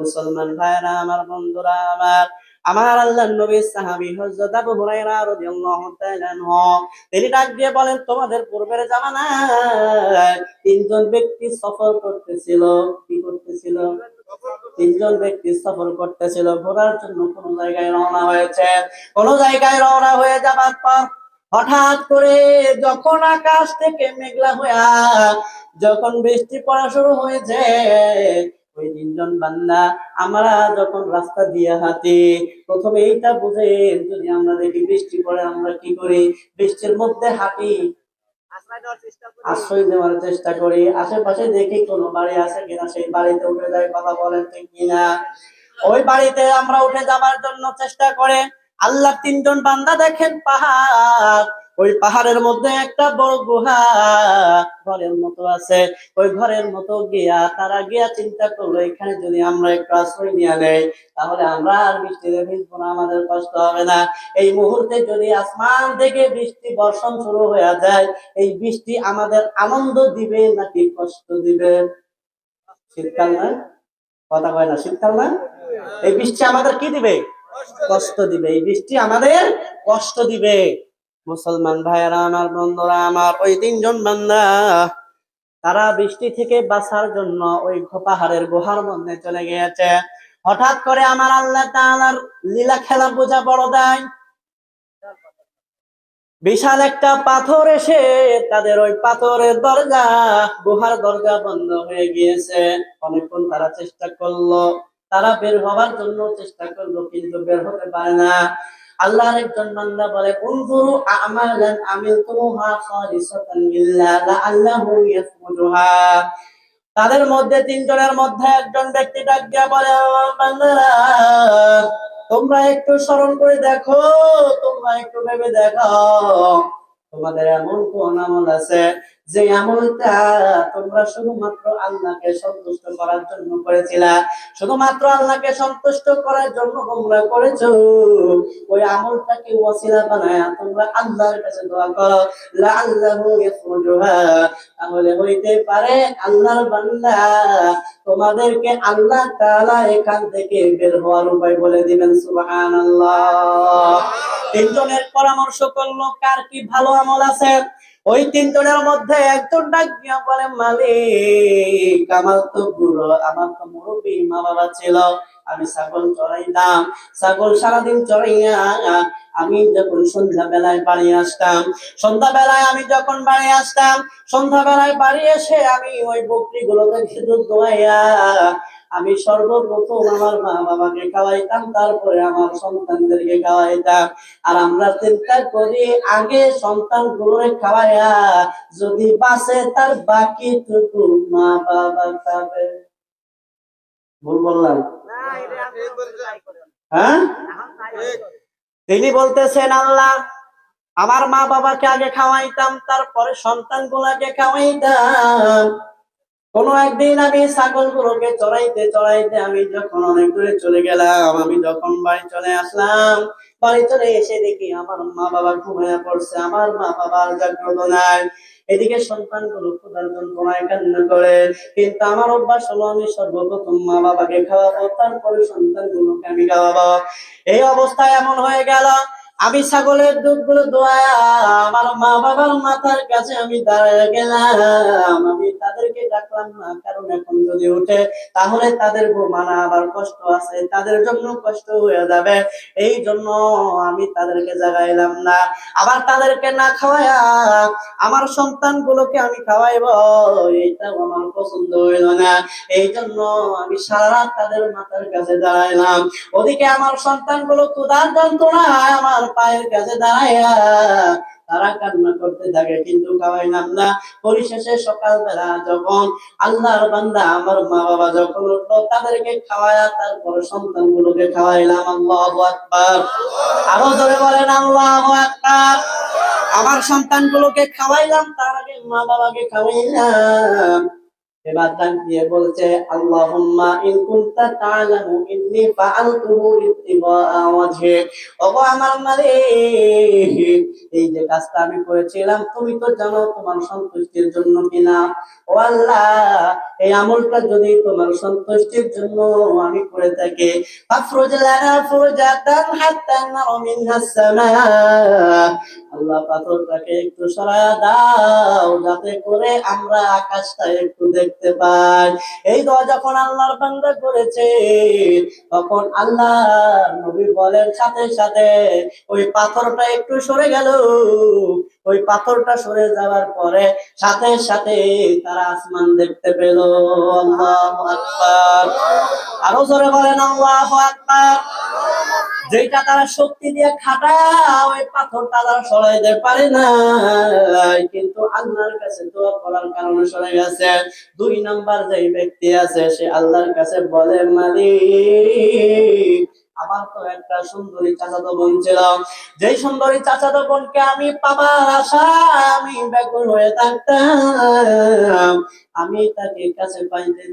মুসলমান ভাইরা আমার বন্ধুরা, আমার আমার আল্লাহর নবী সাহাবী হযরত আবু হুরায়রা রাদিয়াল্লাহু তাআলা তিনি ডাক দিয়ে বলেন, তোমাদের পূর্বের জামানায় তিনজন ব্যক্তি সফর করতেছিল। কি করতেছিল? তিনজন ব্যক্তি সফর করতেছিল। ঘোরার জন্য কোন জায়গায় রওনা হয়েছে? কোন জায়গায় রওনা হয়ে যাবার পর হঠাৎ করে যখন আকাশ থেকে মেঘলা হইয়া যখন বৃষ্টি পড়া শুরু হয়েছে ওই তিনজন বান্দা আমরা যখন রাস্তা দিয়ে হাতে প্রথমে এইটা বুঝেন যদি আমরা দেখি বৃষ্টি পড়ে আমরা কি করি? বৃষ্টির মধ্যে হাঁটি। আশ্রয় দেওয়ার চেষ্টা করি। আশেপাশে দেখি কোনো বাড়ি আছে কিনা সেই বাড়িতে উঠে যায় কথা বলেন ঠিক কিনা। ওই বাড়িতে আমরা উঠে যাবার জন্য চেষ্টা করে আল্লাহ তিনজন বান্দা দেখেন পাহাড়। ওই পাহাড়ের মধ্যে একটা বড় গুহা ঘরের মতো আছে। ওই ঘরের মতো গিয়া তারা গিয়া চিন্তা করল, এখানে যদি আমরা একটু আশ্রয় নিয়ে নেই, তাহলে আমরা আর বৃষ্টিতে ভিজবো না, আমাদের কষ্ট হবে না। এই মুহূর্তে যদি আসমান থেকে বৃষ্টি বর্ষণ শুরু হয়ে যায়, এই বৃষ্টি আমাদের আনন্দ দিবে নাকি কষ্ট দিবে? শীতকাল না কথা কয় না, শীতকাল না এই বৃষ্টি আমাদের কি দিবে? কষ্ট দিবে। এই বৃষ্টি আমাদের কষ্ট দিবে। মুসলমান ভাইয়েরা, আমার বন্ধুরা, আমার ওই তিনজন বান্দা, তারা বৃষ্টি থেকে বাঁচার জন্য ওই পাহাড়ের গুহার মধ্যে চলে গিয়েছে। হঠাৎ করে আমার আল্লাহ লীলা খেলা বোঝা বড় দেয়। বিশাল একটা পাথর এসে তাদের ওই পাথরের দরজা, গুহার দরজা বন্ধ হয়ে গিয়েছে। অনেকক্ষণ তারা চেষ্টা করল। তারা বের হওয়ার জন্য চেষ্টা করল, কিন্তু বের হতে পারে না। আল্লাহর একজন বান্দা বলে, উনজুরু আমালান আমিলতুমুহা খালিসাতান লিল্লাহ লাআল্লাহু তাদের মধ্যে তিনজনের মধ্যে একজন ব্যক্তি ডাক দিয়া বলে বান্দারা, তোমরা একটু স্মরণ করে দেখো, তোমরা একটু ভেবে দেখো, তোমাদের এমন কোন আমল আছে যে আমলটা তোমরা শুধুমাত্র আল্লাহকে সন্তুষ্ট করার জন্য করেছিলা। শুধুমাত্র আল্লাহকে সন্তুষ্ট করার জন্য তোমরা করেছ। ওই আমলটাকে ওয়াসিলা বানায়া তোমরা আল্লাহর কাছে দোয়া করো। লাআল্লাহু ইয়াফরুজুহা তাহলে হইতে পারে আল্লাহর বান্দা তোমাদেরকে আল্লাহ তাআলা এখান থেকে বের হওয়ার উপায় বলে দিবেন, সুবহানাল্লাহ। তিনজনের পরামর্শ করল, কার কি ভালো আমল আছে? ওই তিনজনের মধ্যে একজন ডাক বলে, মালিক, আমার তো বুড়ো, আমার তো মুরব্বী, মা বাবা ছিল। আমি ছাগল চড়াইতাম ছাগল সারাদিন চড়াইয়া আমি যখন সন্ধ্যা বেলায় বাড়ি আসতাম সন্ধ্যা বেলায় আমি যখন বাড়ি আসতাম সন্ধ্যা বেলায় বাড়ি এসে আমি ওই বকরি গুলোকে খেজুর আমি সর্বপ্রথম আমার মা বাবাকে খাওয়াইতাম, তারপরে আমার সন্তানদেরকে খাওয়াইতাম। আর আমরা চিন্তা করি, আগে সন্তান গুলোরে খাওয়াইয়া যদি বাঁচে, তার বাকি টুকু মা বাবা খাবে। ভুল বললাম? হ্যাঁ? তিনি বলতেছেন, আল্লাহ, আমার মা বাবাকে আগে খাওয়াইতাম, তারপরে সন্তান গুলাকে খাওয়াইতাম। কোন একদিন আমি ছাগল গুলোকে চড়াইতে চড়াইতে আমি যখন অনেক দূরে চলে গেলাম, আমি যখন বাড়ি চলে আসলাম, বাড়ি চলে এসে দেখি আমার মা বাবা ঘুমিয়ে পড়ছে, আমার মা বাবার জাগ্রত নাই। এদিকে সন্তানগুলো ক্ষুধার যন্ত্রণায় কান্না করে, কিন্তু আমার অভ্যাস হলো আমি সর্বপ্রথম মা বাবাকে খাওয়াবো, তারপরে সন্তান গুলোকে আমি খাওয়াবো। এই অবস্থায় এমন হয়ে গেল আমি ছাগলের দুধগুলো দোয়া আমার মা বাবার মাথার কাছে আমি দাঁড়ায় গেলাম। আমি তাদেরকে ডাকলাম না কারণ এখন যদি উঠে তাহলে তাদের ঘুমানা আবার কষ্ট আছে, তাদের জন্য কষ্ট হয়ে যাবে। এই জন্য আমি তাদেরকে জাগাইলাম না। আবার তাদেরকে না খাওয়াইয়া আমার সন্তান গুলোকে আমি খাওয়াইব, এইটাও আমার পছন্দ হইল না। এই জন্য আমি সারা রাত তাদের মাথার কাছে দাঁড়াইলাম। ওদিকে আমার সন্তানগুলো ক্ষুধার যন্ত্রণায় আমার পায়ের কাছে দাঁড়াইয়া তারা কান্না করতে থাকে, কিন্তু খাওয়াইলাম না। পরিশেষে সকালবেলা যখন আল্লাহর বান্দা আমার মা বাবা যখন উঠল, তাদেরকে খাওয়ায়া তারপর সন্তান গুলোকে খাওয়াইলাম। আল্লাহু আকবার। আরও ধরে বলেন, আল্লাহু আকবার। আমার সন্তান গুলোকে খাওয়াইলাম, তার আগে মা বাবাকে খাওয়াইলাম। এবার ডাক দিয়ে বলছে, আল্লাহুম্মা আমার মালিক, এই যে কাজটা আমি করেছিলাম, তুমি তো জানো তোমার সন্তুষ্টির জন্য কিনা? ও আল্লাহ, এই আমলটা যদি তোমার সন্তুষ্টির জন্য আমি করে থাকি ফাফরুজ লানা ফুরজাতান হাত্তা নারা মিনহাস সামা। আল্লাহ পাথরটাকে একটু সরায়া দাও, যাতে করে আমরা আকাশটা একটু দেখতে পাই এই দোয়া যখন আল্লাহর বান্দা করেছে, তখন আল্লাহ নবী বলেন, সাথে সাথে ওই পাথরটা একটু সরে গেল। ওই পাথরটা সরে যাওয়ার পরে সাথে সাথে তারা আসমান দেখতে পেল। আল্লাহু আকবার। আরও জোরে বলেন, আল্লাহ আকবার। যেটা তারা শক্তি দিয়ে খাটায়, ওই পাথরটা তারা সরাইতে পারে না কিন্তু আল্লাহর কাছে দোয়া করার কারণে সরে গেছে। দুই নাম্বার যে ব্যক্তি আছে, সে আল্লাহর কাছে বলে, মালিক আমার তো একটা সুন্দরী চাচাতো বোন ছিল। সুন্দরী চাচাতো বোনকে আমি পাবার আশা আমি ব্যাকুল হয়ে থাকতাম। আমি তাকে কাছে পাইতে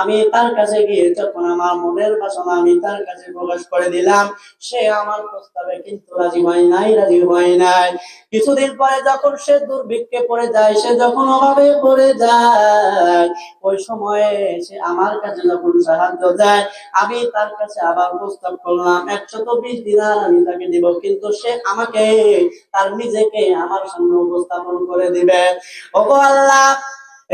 আমি তার কাছে গিয়ে যখন আমার মনের বাসনা আমি তার কাছে প্রকাশ করে দিলাম, সে আমার প্রস্তাবে কিন্তু রাজি হয় নাই, রাজি হয় নাই। কিছুদিন পরে যখন সে দুর্ভিক্ষে পড়ে যায়, সে যখন অভাবে পড়ে যায়, ওই সময়ে সে আমার কাছে যখন সাহায্য দেয় আমি তার কাছে আবার প্রস্তাব করলাম একশত বিশ দিনার আমি তাকে দিব, কিন্তু সে আমাকে, তার নিজেকে আমার সামনে উপস্থাপন করে দিবে। ওগো আল্লাহ,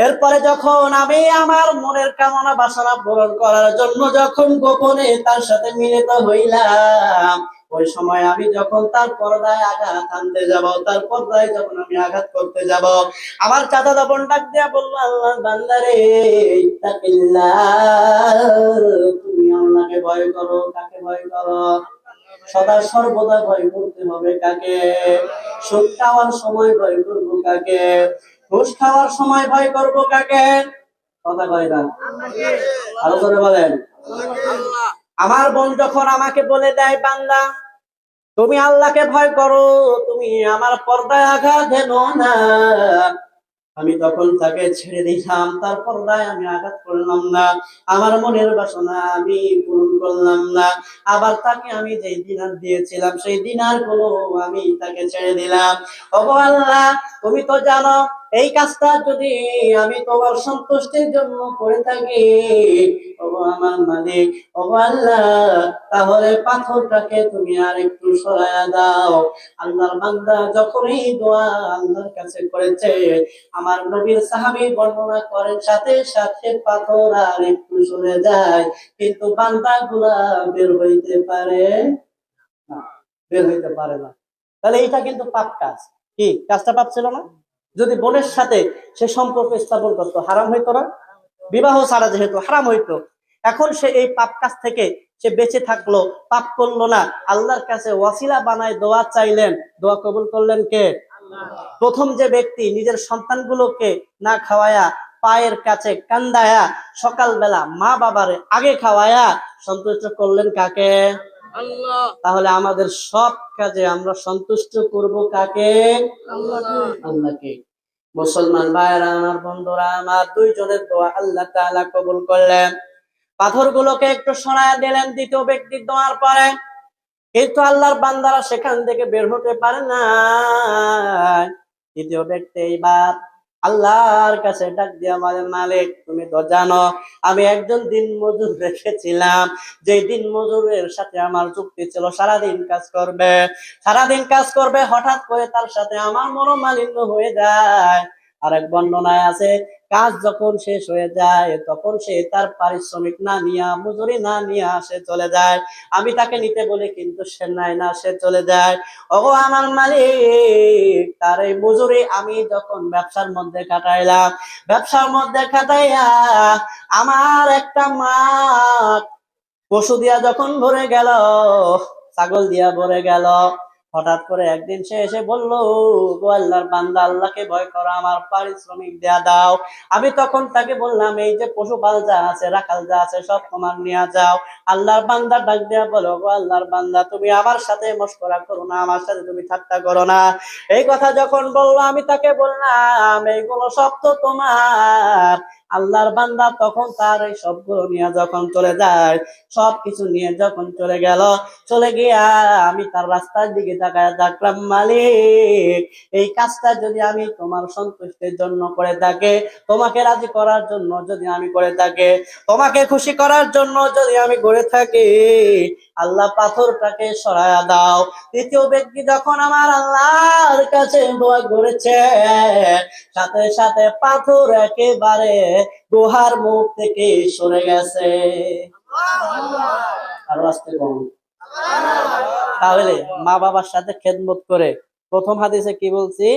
এরপরে যখন আমি আমার মনের কামনা বাসনা পূরণ করার জন্য যখন গোপনে তার সাথে মিলিত হইলাম, ওই সময় আমি যখন তার পর্দায় আঘাত আনতে যাব, তার পর্দায় যখন আমি আঘাত করতে যাব, আমার চাচা তখন ডাক দিয়া বলল আল্লাহ বান্দারে আল্লাহকে ভয় করো, কাকে ভয় করো? সদা সর্বদা ভয় করতে হবে কাকে? সুখ খাওয়ার সময় ভয় করব কাকে? ঘুষ খাওয়ার সময় ভয় করব কাকে? কথা কয় না। আরও করে বলেন। আমার বোন যখন আমাকে বলে দেয়, বান্দা, তুমি আল্লাহকে ভয় করো, তুমি আমার পর্দায় আঘাত না। আমি তখন তাকে ছেড়ে দিলাম তার পর্দায় আমি আঘাত করলাম না, আমার মনের বাসনা আমি পূরণ করলাম না। আবার তাকে আমি যে দিনার দিয়েছিলাম, সেই দিনার কোনো আমি তাকে ছেড়ে দিলাম। আল্লাহ, তুমি তো জানো এই কাজটা যদি আমি তোমার সন্তুষ্টির জন্য করে থাকি ওগো আমার মালিক ওগো আল্লাহ, তাহলে পাথরটাকে তুমি আর একটু সরায়া দাও। আল্লাহর বান্দা যখন এই দোয়া আল্লাহর কাছে করেছে, আমার নবীর সাহাবী বর্ণনা করেন, সাথে সাথে পাথর আর একটু সরে যায়, কিন্তু বান্দা গুলা বের হইতে পারে বের হইতে পারে না। তাহলে এটা কিন্তু পাপ কাজ। কি? কাজটা পাপ ছিল না? যদি বোনের সাথে সে সম্পর্ক স্থাপন করতো হারাম হইতো না? বিবাহ ছাড়া যেহেতু হারাম হইতো। এখন সে এই পাপ কাজ থেকে সে বেঁচে থাকল পাপ করল না। আল্লাহর কাছে ওয়াসিলা বানায় দোয়া চাইলেন। দোয়া কবুল করলেন কে? প্রথম যে ব্যক্তি নিজের সন্তানগুলোকে না খাওয়ায়া পায়ের কাছে কান্দায়া সকালবেলা মা বাবারে আগে খাওয়ায়া সন্তুষ্ট করলেন কাকে? তাহলে আমাদের সব কাজে আমরা সন্তুষ্ট করব কাকে? আল্লাহকে আল্লাহকে। মুসলমান ভাইরা আমার বন্ধুরা, আমার দুইজনের দোয়া আল্লাহ তাআলা কবুল করলেন। পাথরগুলোকে একটু সরায় দিলেন দ্বিতীয় ব্যক্তির দোয়ার পরে। কিন্তু আল্লাহর বান্দারা সেখান থেকে বের হতে পারে না দ্বিতীয় ব্যক্তি এইবার আল্লাহর কাছে ডাক দিয়ে আমাদের মালিক, তুমি তো জানো, আমি একজন দিন মজুর রেখেছিলাম। যে দিন মজুরের সাথে আমার চুক্তি ছিল, সারাদিন কাজ করবে, সারাদিন কাজ করবে, হঠাৎ করে তার সাথে আমার মনোমালিন্য হয়ে যায়। আরেক বর্ণনায় আছে কাজ যখন শেষ হয়ে যায়, তখন সে তার পারিশ্রমিক না নিয়া, মজুরি না নিয়া সে চলে যায়। আমি তাকে নিতে বলি, কিন্তু সে নাই না, সে চলে যায়। ওগো আমার মালিক, তার এই মজুরি আমি যখন ব্যবসার মধ্যে কাটাইলাম ব্যবসার মধ্যে কাটাইয়া আমার একটা মাঠ, পশু দিয়া যখন ভরে গেল, ছাগল দিয়া ভরে গেল হঠাৎ করে একদিন সে এসে বলল, গো আল্লাহর বান্দা, আল্লাহকে ভয় করো, আমার পারিশ্রমিক দেয়া দাও। আমি তখন তাকে বললাম, এই যে পশুপাল যা আছে, রাখাল যা আছে, সব তোমার নিয়ে যাও। আল্লাহর বান্দা ডাক দেয়া বলো গো আল্লাহর বান্দা, তুমি আমার সাথে মস্করা করো না, আমার সাথে তুমি ঠাট্টা করো না। এই কথা যখন বলল, আমি তাকে বললাম, এইগুলো সব তো তোমার। আল্লাহর বান্দা তখন তার এই সবগুলো নিয়ে যখন চলে যায়, সবকিছু নিয়ে যখন চলে গেল, চলে গিয়া আমি তার রাস্তার দিকে তাকায় দেখলাম, মালিক, এই কাজটা যদি আমি তোমার সন্তুষ্টের জন্য করে থাকে, তোমাকে রাজি করার জন্য যদি আমি করে থাকে, তোমাকে খুশি করার জন্য যদি আমি করে থাকি আল্লাহ পাথরটাকে সরায়া দাও। তৃতীয় ব্যক্তি যখন আমার আল্লাহর কাছে দোয়া করেছে, সাথে সাথে পাথর একেবারে গুহার মুখ থেকে সরে গেছে। তাহলে মা বাবার সাথে খেদমত করে প্রথম হাদিসে কি বলছি?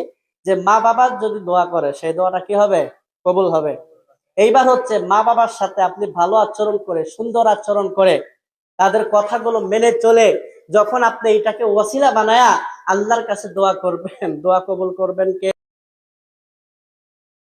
যে মা বাবার যদি দোয়া করে, সেই দোয়াটা কি হবে? কবুল হবে। এইবার হচ্ছে মা বাবার সাথে আপনি ভালো আচরণ করে, সুন্দর আচরণ করে তাদের কথাগুলো মেনে চলে যখন আপনি এটাকে ওয়াসিলা বানায়া আল্লাহর কাছে দোয়া করবেন, দোয়া কবুল করবেন কে?